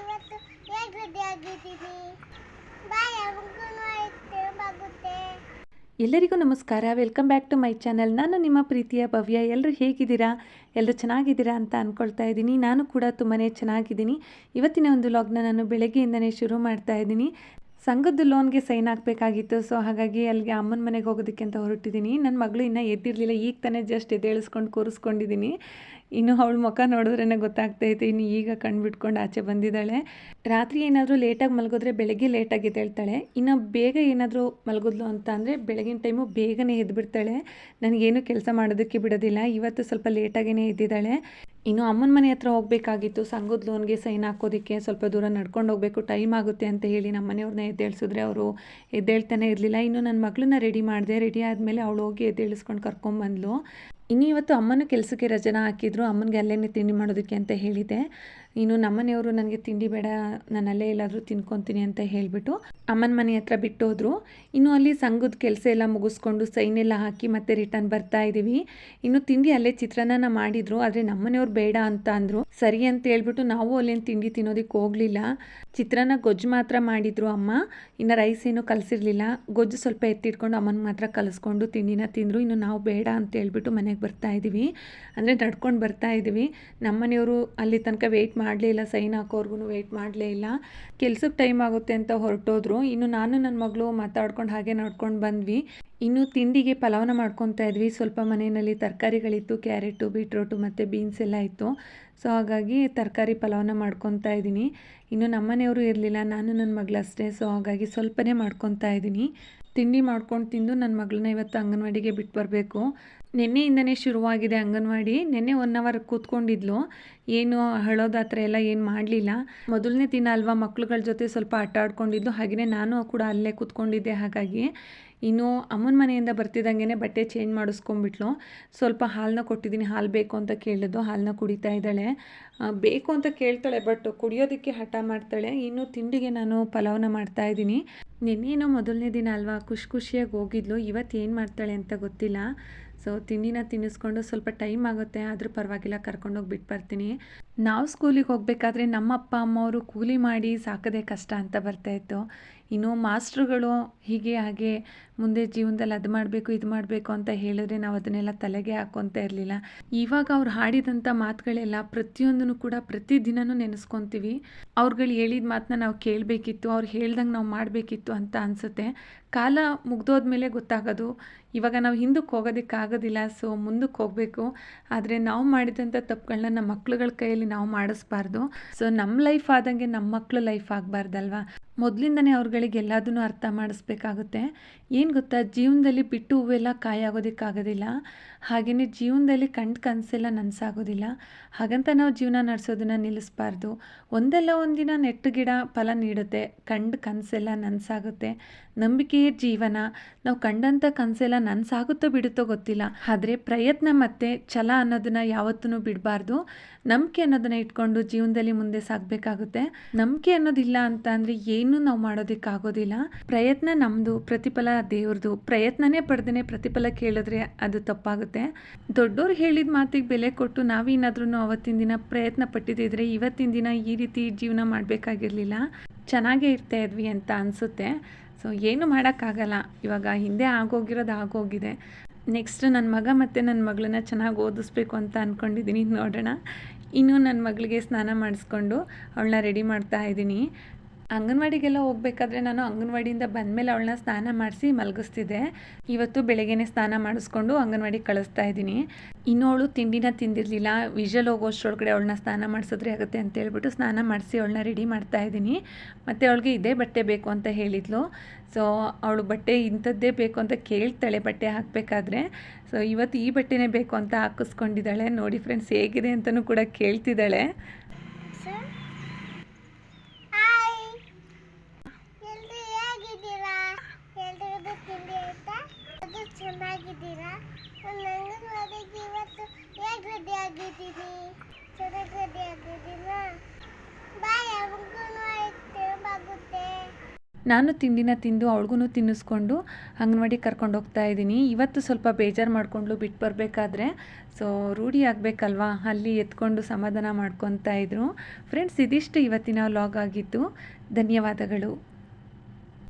ಇವತ್ತು ಎರಡು ರೆಡಿ ಆಗಿದ್ದೀನಿ ಬಾಯ್ ಎಲ್ಲರಿಗೂ ನಮಸ್ಕಾರ. Welcome back to my channel ನಾನು ನಿಮ್ಮ ಪ್ರೀತಿಯ ಭವ್ಯ. ಎಲ್ಲರೂ ಹೇಗಿದ್ದೀರಾ? ಎಲ್ಲರೂ ಚೆನ್ನಾಗಿದ್ದೀರಾ ಅಂತ ಅಂದ್ಕೊಳ್ತಾ ಇದ್ದೀನಿ. ನಾನು ಕೂಡ ತುಂಬಾ ಚೆನ್ನಾಗಿದ್ದೀನಿ. ಇವತ್ತಿನ ಒಂದು ಲಾಗ್ನ ನಾನು ಬೆಳಗ್ಗೆಯಿಂದನೇ ಶುರು ಮಾಡ್ತಾ ಇದ್ದೀನಿ. ಸಂಘದ್ದು ಲೋನ್ಗೆ ಸೈನ್ ಹಾಕಬೇಕಾಗಿತ್ತು. ಸೊ ಹಾಗಾಗಿ ಅಲ್ಲಿಗೆ ಅಮ್ಮನ ಮನೆಗೆ ಹೋಗೋದಕ್ಕೆ ಅಂತ ಹೊರಟಿದ್ದೀನಿ. ನನ್ನ ಮಗಳು ಇನ್ನೂ ಎದ್ದಿರಲಿಲ್ಲ. ಈಗ ತಾನೇ ಜಸ್ಟ್ ಎದ್ದೇಳಿಸ್ಕೊಂಡು ಕೂರಿಸ್ಕೊಂಡಿದ್ದೀನಿ. ಇನ್ನು ಅವಳು ಮುಖ ನೋಡಿದ್ರೇ ಗೊತ್ತಾಗ್ತೈತೆ. ಇನ್ನು ಈಗ ಕಣ್ಬಿಟ್ಕೊಂಡು ಆಚೆ ಬಂದಿದ್ದಾಳೆ. ರಾತ್ರಿ ಏನಾದರೂ ಲೇಟಾಗಿ ಮಲಗಿದ್ರೆ ಬೆಳಗ್ಗೆ ಲೇಟಾಗಿ ಎದ್ದೇಳ್ತಾಳೆ. ಇನ್ನು ಬೇಗ ಏನಾದರೂ ಮಲಗಿದ್ಲು ಅಂತ ಅಂದರೆ ಬೆಳಗಿನ ಟೈಮು ಬೇಗನೆ ಎದ್ಬಿಡ್ತಾಳೆ. ನನಗೇನು ಕೆಲಸ ಮಾಡೋದಕ್ಕೆ ಬಿಡೋದಿಲ್ಲ. ಇವತ್ತು ಸ್ವಲ್ಪ ಲೇಟಾಗೇ ಎದ್ದಿದ್ದಾಳೆ. ಇನ್ನು ಅಮ್ಮನ ಮನೆ ಹತ್ರ ಹೋಗಬೇಕಾಗಿತ್ತು. ಸಂಘದ ಲೋನ್ಗೆ ಸೈನ್ ಹಾಕೋದಕ್ಕೆ ಸ್ವಲ್ಪ ದೂರ ನಡ್ಕೊಂಡು ಹೋಗಬೇಕು ಟೈಮ್ ಆಗುತ್ತೆ ಅಂತ ಹೇಳಿ ನಮ್ಮ ಮನೆಯವ್ರನ್ನ ಎದ್ದೇಳಿಸಿದ್ರೆ ಅವರು ಎದ್ದೇಳ್ತಾನೆ ಇರಲಿಲ್ಲ. ಇನ್ನು ನನ್ನ ಮಗಳನ್ನ ರೆಡಿ ಮಾಡಿದೆ ರೆಡಿ ಆದಮೇಲೆ ಅವಳು ಹೋಗಿ ಎದ್ದೇಳಿಸ್ಕೊಂಡು ಕರ್ಕೊಂಬಂದ್ಲು. ಇನ್ನು ಇವತ್ತು ಅಮ್ಮನ ಕೆಲಸಕ್ಕೆ ರಜನ ಹಾಕಿದ್ರು. ಅಮ್ಮನಿಗೆ ಅಲ್ಲೇ ತಿಂಡಿ ಮಾಡೋದಕ್ಕೆ ಅಂತ ಹೇಳಿದೆ. ಇನ್ನು ನಮ್ಮನೆಯವರು ನನಗೆ ತಿಂಡಿ ಬೇಡ, ನಾನು ಅಲ್ಲೇ ಎಲ್ಲಾದರೂ ತಿನ್ಕೊತೀನಿ ಅಂತ ಹೇಳಿಬಿಟ್ಟು ಅಮ್ಮನ ಮನೆ ಹತ್ರ ಬಿಟ್ಟು ಇನ್ನು ಅಲ್ಲಿ ಸಂಘದ ಕೆಲಸ ಎಲ್ಲ ಮುಗಿಸ್ಕೊಂಡು ಸೈನ್ ಎಲ್ಲ ಹಾಕಿ ಮತ್ತೆ ರಿಟರ್ನ್ ಬರ್ತಾ ಇದ್ದೀವಿ ಇನ್ನು ತಿಂಡಿ ಅಲ್ಲೇ ಚಿತ್ರಾನ್ನ ಮಾಡಿದ್ರು, ಆದರೆ ನಮ್ಮನೆಯವ್ರು ಬೇಡ ಅಂತ ಅಂದರು. ಸರಿ ಅಂತ ಹೇಳ್ಬಿಟ್ಟು ನಾವು ಅಲ್ಲೇನು ತಿಂಡಿ ತಿನ್ನೋದಕ್ಕೆ ಹೋಗಲಿಲ್ಲ. ಚಿತ್ರಾನ್ನ ಗೊಜ್ಜು ಮಾತ್ರ ಮಾಡಿದ್ರು ಅಮ್ಮ. ಇನ್ನು ರೈಸ್ ಏನು ಕಲಸಿರ್ಲಿಲ್ಲ. ಗೊಜ್ಜು ಸ್ವಲ್ಪ ಎತ್ತಿಟ್ಕೊಂಡು ಅಮ್ಮನ ಮಾತ್ರ ಕಲಿಸ್ಕೊಂಡು ತಿಂಡಿನ ತಿಂದರು. ಇನ್ನು ನಾವು ಬೇಡ ಅಂತ ಹೇಳ್ಬಿಟ್ಟು ಮನೆಗೆ ಬರ್ತಾ ಇದ್ದೀವಿ. ಅಂದರೆ ನಡ್ಕೊಂಡು ಬರ್ತಾ ಇದ್ದೀವಿ. ನಮ್ಮನೆಯವರು ಅಲ್ಲಿ ತನಕ ವೆಯ್ಟ್ ಮಾಡಲೇ ಇಲ್ಲ. ಸೈನ್ ಹಾಕೋರ್ಗು ವೆಯ್ಟ್ ಮಾಡಲೇ ಇಲ್ಲ. ಕೆಲ್ಸಕ್ಕೆ ಟೈಮ್ ಆಗುತ್ತೆ ಅಂತ ಹೊರಟೋದ್ರು. ಇನ್ನು ನಾನು ನನ್ನ ಮಗಳು ಮಾತಾಡ್ಕೊಂಡು ಹಾಗೆ ನಡ್ಕೊಂಡು ಬಂದ್ವಿ. ಇನ್ನು ತಿಂಡಿಗೆ ಪಲಾವನ ಮಾಡ್ಕೊತಾ ಇದ್ವಿ. ಸ್ವಲ್ಪ ಮನೆಯಲ್ಲಿ ತರಕಾರಿಗಳಿತ್ತು. ಕ್ಯಾರೆಟು, ಬೀಟ್ರೋಟು ಮತ್ತು ಬೀನ್ಸ್ ಎಲ್ಲ ಇತ್ತು. ಸೊ ಹಾಗಾಗಿ ತರಕಾರಿ ಪಲಾವನ ಮಾಡ್ಕೊತಾ ಇದ್ದೀನಿ. ಇನ್ನು ನಮ್ಮನೆಯವರು ಇರಲಿಲ್ಲ. ನಾನು ನನ್ನ ಮಗಳಷ್ಟೇ. ಸೊ ಹಾಗಾಗಿ ಸ್ವಲ್ಪನೇ ಮಾಡ್ಕೊತಾ ಇದ್ದೀನಿ. ತಿಂಡಿ ಮಾಡ್ಕೊಂಡು ತಿಂದು ನನ್ನ ಮಗಳನ್ನ ಇವತ್ತು ಅಂಗನವಾಡಿಗೆ ಬಿಟ್ಟು ಬರಬೇಕು. ನಿನ್ನೆಯಿಂದನೇ ಶುರುವಾಗಿದೆ ಅಂಗನವಾಡಿ. ನಿನ್ನೆ ಒನ್ ಅವರ್ ಕೂತ್ಕೊಂಡಿದ್ಲು. ಏನು ಹೇಳೋದು ಆ ಥರ ಎಲ್ಲ ಏನು ಮಾಡಲಿಲ್ಲ. ಮೊದಲನೇ ದಿನ ಅಲ್ವಾ ಮಕ್ಳುಗಳ ಜೊತೆ ಸ್ವಲ್ಪ ಆಟ ಆಡ್ಕೊಂಡಿದ್ದು. ಹಾಗೆಯೇ ನಾನು ಕೂಡ ಅಲ್ಲೇ ಕೂತ್ಕೊಂಡಿದ್ದೆ ಹಾಗಾಗಿ. ಇನ್ನು ಅಮ್ಮನ ಮನೆಯಿಂದ ಬರ್ತಿದ್ದಂಗೆ ಬಟ್ಟೆ ಚೇಂಜ್ ಮಾಡಿಸ್ಕೊಂಬಿಟ್ಲು ಸ್ವಲ್ಪ ಹಾಲನ್ನ ಕೊಟ್ಟಿದ್ದೀನಿ. ಹಾಲು ಬೇಕು ಅಂತ ಕೇಳಿದ್ದು. ಹಾಲನ್ನ ಕುಡಿತಾ ಇದ್ದಾಳೆ. ಬೇಕು ಅಂತ ಕೇಳ್ತಾಳೆ ಬಟ್ ಕುಡಿಯೋದಕ್ಕೆ ಹಠ ಮಾಡ್ತಾಳೆ. ಇನ್ನು ತಿಂಡಿಗೆ ನಾನು ಪಲಾವ್ನ ಮಾಡ್ತಾ ಇದ್ದೀನಿ. ನಿನ್ನೇನೋ ಮೊದಲನೇ ದಿನ ಅಲ್ವಾ, ಖುಷಿ ಖುಷಿಯಾಗಿ ಹೋಗಿದ್ಲು ಇವತ್ತು ಏನು ಮಾಡ್ತಾಳೆ ಅಂತ ಗೊತ್ತಿಲ್ಲ. ಸೊ ತಿಂಡಿನ ತಿನ್ನಿಸ್ಕೊಂಡು ಸ್ವಲ್ಪ ಟೈಮ್ ಆಗುತ್ತೆ, ಆದರೂ ಪರವಾಗಿಲ್ಲ ಕರ್ಕೊಂಡೋಗಿ ಬಿಟ್ಟು ಬರ್ತೀನಿ. ನಾವು ಸ್ಕೂಲಿಗೆ ಹೋಗಬೇಕಾದ್ರೆ ನಮ್ಮ ಅಪ್ಪ ಅಮ್ಮ ಅವರು ಕೂಲಿ ಮಾಡಿ ಸಾಕದೆ ಕಷ್ಟ ಅಂತ ಬರ್ತಾಯಿತ್ತು ಇನ್ನು ಮಾಸ್ಟ್ರುಗಳು ಹೀಗೆ ಹಾಗೆ ಮುಂದೆ ಜೀವನದಲ್ಲಿ ಅದು ಮಾಡಬೇಕು, ಇದು ಮಾಡಬೇಕು ಅಂತ ಹೇಳಿದ್ರೆ ನಾವು ಅದನ್ನೆಲ್ಲ ತಲೆಗೆ ಹಾಕ್ಕೊತಾ ಇರಲಿಲ್ಲ. ಇವಾಗ ಅವ್ರು ಹಾಡಿದಂಥ ಮಾತುಗಳೆಲ್ಲ ಪ್ರತಿಯೊಂದನ್ನು ಕೂಡ ಪ್ರತಿದಿನನೂ ನೆನೆಸ್ಕೊತೀವಿ. ಅವ್ರುಗಳು ಹೇಳಿದ ಮಾತನ್ನ ನಾವು ಕೇಳಬೇಕಿತ್ತು, ಅವ್ರು ಹೇಳ್ದಂಗೆ ನಾವು ಮಾಡಬೇಕಿತ್ತು ಅಂತ ಅನಿಸುತ್ತೆ. ಕಾಲ ಮುಗ್ದೋದ್ಮೇಲೆ ಗೊತ್ತಾಗೋದು, ಇವಾಗ ನಾವು ಹಿಂದಕ್ಕೆ ಹೋಗೋದಕ್ಕಾಗೋದಿಲ್ಲ ಸೊ ಮುಂದಕ್ಕೆ ಹೋಗಬೇಕು. ಆದರೆ ನಾವು ಮಾಡಿದಂಥ ತಪ್ಪುಗಳನ್ನ ನಮ್ಮ ಮಕ್ಳುಗಳ ಕೈಯಲ್ಲಿ ನಾವು ಮಾಡಿಸ್ಬಾರ್ದು. ಸೊ ನಮ್ಮ ಲೈಫ್ ಆದಂಗೆ ನಮ್ಮ ಮಕ್ಕಳು ಲೈಫ್ ಆಗಬಾರ್ದಲ್ವಾ? ಮೊದಲಿಂದನೇ ಅವ್ರುಗಳಿಗೆ ಎಲ್ಲದನ್ನು ಅರ್ಥ ಮಾಡಿಸ್ಬೇಕಾಗುತ್ತೆ. ಏನು ಗೊತ್ತಾ? ಜೀವನದಲ್ಲಿ ಬಿಟ್ಟು ಹೂವೆಲ್ಲ ಕಾಯಾಗೋದಕ್ಕಾಗೋದಿಲ್ಲ. ಹಾಗೆಯೇ ಜೀವನದಲ್ಲಿ ಕಂಡು ಕನಸೆಲ್ಲ ನನಸಾಗೋದಿಲ್ಲ. ಹಾಗಂತ ನಾವು ಜೀವನ ನಡೆಸೋದನ್ನು ನಿಲ್ಲಿಸಬಾರ್ದು. ಒಂದಲ್ಲ ಒಂದಿನ ನೆಟ್ಟು ಗಿಡ ಫಲ ನೀಡುತ್ತೆ. ಕಂಡು ಕನಸೆಲ್ಲ ನನಸಾಗುತ್ತೆ. ನಂಬಿಕೆಯೇ ಜೀವನ. ನಾವು ಕಂಡಂಥ ಕನಸೆಲ್ಲ ನನಸಾಗುತ್ತೋ ಬಿಡುತ್ತೋ ಗೊತ್ತಿಲ್ಲ. ಆದರೆ ಪ್ರಯತ್ನ ಮತ್ತು ಛಲ ಅನ್ನೋದನ್ನು ಯಾವತ್ತೂ ಬಿಡಬಾರ್ದು. ನಂಬಿಕೆ ಅನ್ನೋದನ್ನು ಇಟ್ಕೊಂಡು ಜೀವನದಲ್ಲಿ ಮುಂದೆ ಸಾಗಬೇಕಾಗುತ್ತೆ. ನಂಬಿಕೆ ಅನ್ನೋದಿಲ್ಲ ಅಂತ ಅಂದರೆ ನಾವು ಮಾಡೋದಕ್ಕಾಗೋದಿಲ್ಲ. ಪ್ರಯತ್ನ ನಮ್ಮದು ಪ್ರತಿಫಲ ದೇವ್ರದು. ಪ್ರಯತ್ನನೇ ಪಡೆದೇ ಪ್ರತಿಫಲ ಕೇಳಿದ್ರೆ ಅದು ತಪ್ಪಾಗುತ್ತೆ. ದೊಡ್ಡೋರು ಹೇಳಿದ ಮಾತಿಗೆ ಬೆಲೆ ಕೊಟ್ಟು ನಾವೇನಾದ್ರೂ ಅವತ್ತಿನ ದಿನ ಪ್ರಯತ್ನ ಪಟ್ಟಿದ್ದಿದ್ರೆ ಇವತ್ತಿನ ದಿನ ಈ ರೀತಿ ಜೀವನ ಮಾಡಬೇಕಾಗಿರಲಿಲ್ಲ. ಚೆನ್ನಾಗೇ ಇರ್ತಾ ಇದ್ವಿ ಅಂತ ಅನಿಸುತ್ತೆ. ಸೊ ಏನು ಮಾಡೋಕ್ಕಾಗಲ್ಲ. ಇವಾಗ ಹಿಂದೆ ಆಗೋಗಿರೋದು ಆಗೋಗಿದೆ. ನೆಕ್ಸ್ಟ್ ನನ್ನ ಮಗ ಮತ್ತು ನನ್ನ ಮಗಳನ್ನ ಚೆನ್ನಾಗಿ ಓದಿಸ್ಬೇಕು ಅಂತ ಅಂದ್ಕೊಂಡಿದ್ದೀನಿ ನೋಡೋಣ. ಇನ್ನು ನನ್ನ ಮಗಳಿಗೆ ಸ್ನಾನ ಮಾಡಿಸ್ಕೊಂಡು ಅವಳನ್ನ ರೆಡಿ ಮಾಡ್ತಾ ಇದ್ದೀನಿ. ಅಂಗನವಾಡಿಗೆಲ್ಲ ಹೋಗ್ಬೇಕಾದ್ರೆ ನಾನು ಅಂಗನವಾಡಿಯಿಂದ ಬಂದಮೇಲೆ ಅವಳನ್ನ ಸ್ನಾನ ಮಾಡಿಸಿ ಮಲಗಿಸ್ತಿದ್ದೆ. ಇವತ್ತು ಬೆಳಗ್ಗೆನೇ ಸ್ನಾನ ಮಾಡಿಸ್ಕೊಂಡು ಅಂಗನವಾಡಿಗೆ ಕಳಿಸ್ತಾ ಇದ್ದೀನಿ. ಇನ್ನೂ ಅವಳು ತಿಂಡಿನ ತಿಂದಿರಲಿಲ್ಲ. ವಿಷಲ್ ಹೋಗೋಷ್ಟೊಳಗಡೆ ಅವಳನ್ನ ಸ್ನಾನ ಮಾಡಿಸಿದ್ರೆ ಆಗುತ್ತೆ ಅಂತ ಹೇಳ್ಬಿಟ್ಟು ಸ್ನಾನ ಮಾಡಿಸಿ ಅವಳನ್ನ ರೆಡಿ ಮಾಡ್ತಾ ಇದ್ದೀನಿ. ಮತ್ತು ಅವಳಿಗೆ ಇದೇ ಬಟ್ಟೆ ಬೇಕು ಅಂತ ಹೇಳಿದ್ಲು. ಸೊ ಅವಳು ಬಟ್ಟೆ ಇಂಥದ್ದೇ ಬೇಕು ಅಂತ ಕೇಳ್ತಾಳೆ, ಬಟ್ಟೆ ಹಾಕಬೇಕಾದ್ರೆ. ಸೊ ಇವತ್ತು ಈ ಬಟ್ಟೆನೇ ಬೇಕು ಅಂತ ಹಾಕಿಸ್ಕೊಂಡಿದ್ದಾಳೆ. ನೋಡಿ ಫ್ರೆಂಡ್ಸ್ ಹೇಗಿದೆ ಅಂತಲೂ ಕೂಡ ಕೇಳ್ತಿದ್ದಾಳೆ ಸರ್ ಹಾಯ್ ಎಲ್ರು ಹೇಗಿದ್ದೀರಾ ಎಲ್ರಿಗೂ ತಿಂಡಿ ಆಯ್ತಾ ಅದು ಚೆನ್ನಾಗಿದ್ದೀರಾ ನನ್ನ ಅಂಗನವಾಡಿಗೆ ಇವತ್ತು ಹೇಗೆ ರೆಡಿ ಆಗಿದ್ದೀನಿ ಚೆನ್ನಾಗಿ ರೆಡಿ ಆಗಿದ್ದೀನಾ ಬಾಯ್ ಮಗನೂ ಆಯ್ತು ಬಾಗುತ್ತೆ ನಾನು ತಿಂಡಿನ ತಿಂದು ಅವಳಿಗೂ ತಿನ್ನಿಸ್ಕೊಂಡು ಅಂಗನವಾಡಿ ಕರ್ಕೊಂಡು ಹೋಗ್ತಾ ಇದ್ದೀನಿ. ಇವತ್ತು ಸ್ವಲ್ಪ ಬೇಜಾರು ಮಾಡಿಕೊಂಡು ಬಿಟ್ಟು ಬರಬೇಕಾದ್ರೆ. ಸೊ ರೂಢಿ ಆಗಬೇಕಲ್ವಾ? ಅಲ್ಲಿ ಎತ್ಕೊಂಡು ಸಮಾಧಾನ ಮಾಡ್ಕೊತಾ ಇದ್ರು. ಫ್ರೆಂಡ್ಸ್ ಇದಿಷ್ಟು ಇವತ್ತಿನ ವ್ಲಾಗ್ ಆಗಿತ್ತು ಧನ್ಯವಾದಗಳು.